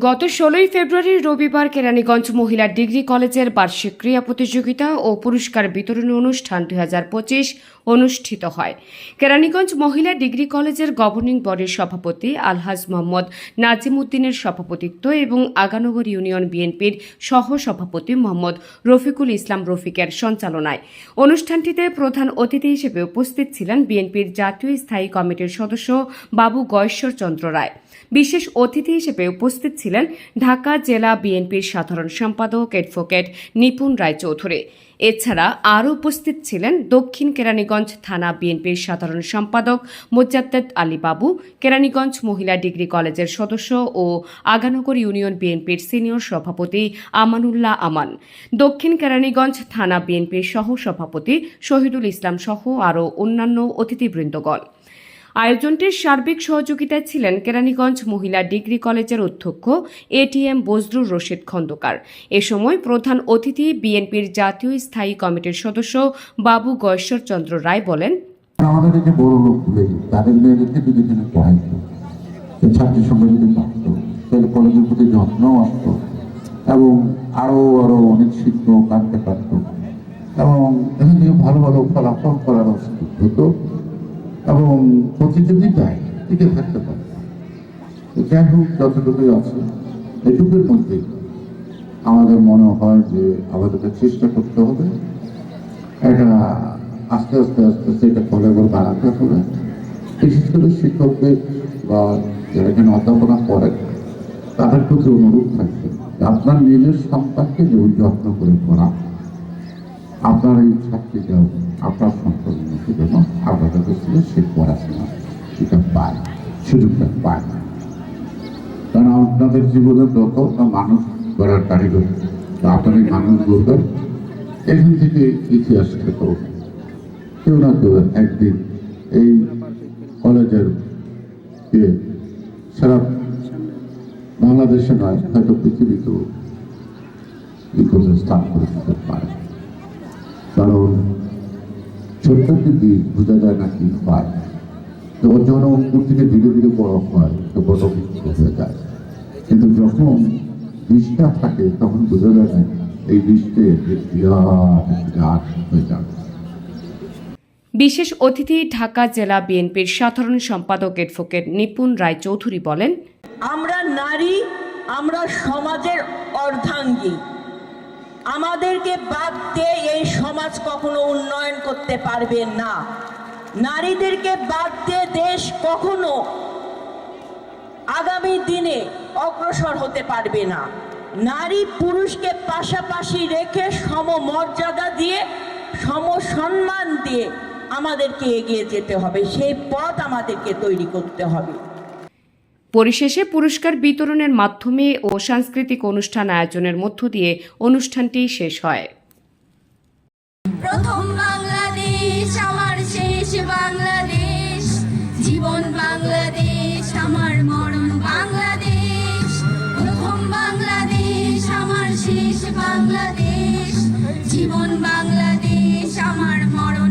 গত ষোলোই ফেব্রুয়ারি রবিবার কেরানীগঞ্জ মহিলা ডিগ্রি কলেজের বার্ষিক ক্রীড়া প্রতিযোগিতা ও পুরস্কার বিতরণী অনুষ্ঠান দুই হাজার পঁচিশ অনুষ্ঠিত হয়। কেরানীগঞ্জ মহিলা ডিগ্রি কলেজের গভর্নিং বডির সভাপতি আলহাজ মোহাম্মদ নাজিম উদ্দিনের সভাপতিত্ব এবং আগানগর ইউনিয়ন বিএনপির সহ সভাপতি মোহাম্মদ রফিকুল ইসলাম রফিকের সঞ্চালনায়। অনুষ্ঠানটিতে প্রধান অতিথি হিসেবে উপস্থিত ছিলেন বিএনপির জাতীয় স্থায়ী কমিটির সদস্য বাবু গয়েশ্বর চন্দ্র রায়। বিশেষ অতিথি হিসেবে উপস্থিত ছিলেন ঢাকা জেলা বিএনপির সাধারণ সম্পাদক অ্যাডভোকেট নিপুণ রায়চৌধুরী। এছাড়া আরও উপস্থিত ছিলেন দক্ষিণ কেরানীগঞ্জ থানা বিএনপির সাধারণ সম্পাদক মোজাদ্দেদ আলী বাবু, কেরানীগঞ্জ মহিলা ডিগ্রি কলেজের সদস্য ও আগানগর ইউনিয়ন বিএনপির সিনিয়র সভাপতি আমানুল্লাহ আমান। দক্ষিণ কেরানীগঞ্জ থানা বিএনপির সহ সভাপতি শহীদুল ইসলাম সহ আরও অন্যান্য অতিথিবৃন্দগণ। আয়োজনটির সার্বিক সহযোগিতায় ছিলেন কেরানীগঞ্জ মহিলা ডিগ্রি কলেজের অধ্যক্ষ এটিএম বজরুর রশিদ খন্দকার। এ সময় প্রধান অতিথি বিএনপির জাতীয় স্থায়ী কমিটির সদস্য বাবু গয়েশ্বর চন্দ্র রায় বলেন, আমাদের যে বড় লোকগুলো তাদের মেয়েদেরকে ছাত্রী থাকতো তাহলে কলেজের প্রতি যত্ন আসতো, এবং আরও আরও অনেক শিক্ষক আনতে পারতো, এবং ভালো ভালো ফলাফল করার হতো। এবং প্রতিযোগিতায় টিকে থাকতে পারে। যাই হোক, যতটুকুই আছে, এটুকুর মধ্যে আমাদের মনে হয় যে আমাদেরকে চেষ্টা করতে হবে। এটা আস্তে আস্তে আস্তে আস্তে এটা ফলাফল বাড়াতে হবে। বিশেষ করে শিক্ষকদের বা যারা এখানে অধ্যাপনা করেন, তাদের প্রতি অনুরোধ থাকবে আপনার নিজের সন্তানকে যে যত্ন করে পড়া আপনার এই ছাত্রীটাও আপনার সন্তানকে। যেন আপনাদের কাছে সে পড়াশোনা সেটা পায় সুযোগটা পায় না কারণ আপনাদের জীবনে যত মানুষ গড়ার কারিগর আপনার এই মানুষ গড়বেন এখান থেকে ইতিহাস খেত কেউ না কেউ একদিন এই কলেজের কে সারা বাংলাদেশে নয় হয়তো পৃথিবীতেও ইতিহাসে স্থান করে দিতে পারে কারণ বোঝা যায় না কি হয়। ওর যখন অঙ্কুর থেকে ধীরে ধীরে বড় হয় তো বড় হয়ে যায়। কিন্তু যখন থাকে তখন বোঝা যায় না এই বিরাট হয়ে যাবে। বিশেষ অতিথি ঢাকা জেলা বিএনপির সাধারণ সম্পাদক অ্যাডভোকেট নিপুণ রায় চৌধুরী বলেন আমরা নারী আমরা সমাজের অর্ধাঙ্গী। আমাদেরকে বাদ দিয়ে এই সমাজ কখনো উন্নয়ন করতে পারবে না। নারীদেরকে বাদ দিয়ে দেশ কখনো আগামী দিনে অগ্রসর হতে পারবে না। নারী পুরুষকে পাশাপাশি রেখে সমমর্যাদা দিয়ে, সমসম্মান দিয়ে আমাদেরকে এগিয়ে যেতে হবে। সেই পথ আমাদেরকে তৈরি করতে হবে। পরিশেষে পুরস্কার বিতরণের মাধ্যমে ও সাংস্কৃতিক অনুষ্ঠান আয়োজনের মধ্য দিয়ে অনুষ্ঠানটি শেষ হয়। প্রথম বাংলাদেশ, আমার শেষ বাংলাদেশ। জীবন বাংলাদেশ, আমার মরণ বাংলাদেশ। প্রথম বাংলাদেশ, আমার শেষ বাংলাদেশ। জীবন বাংলাদেশ, আমার মরণ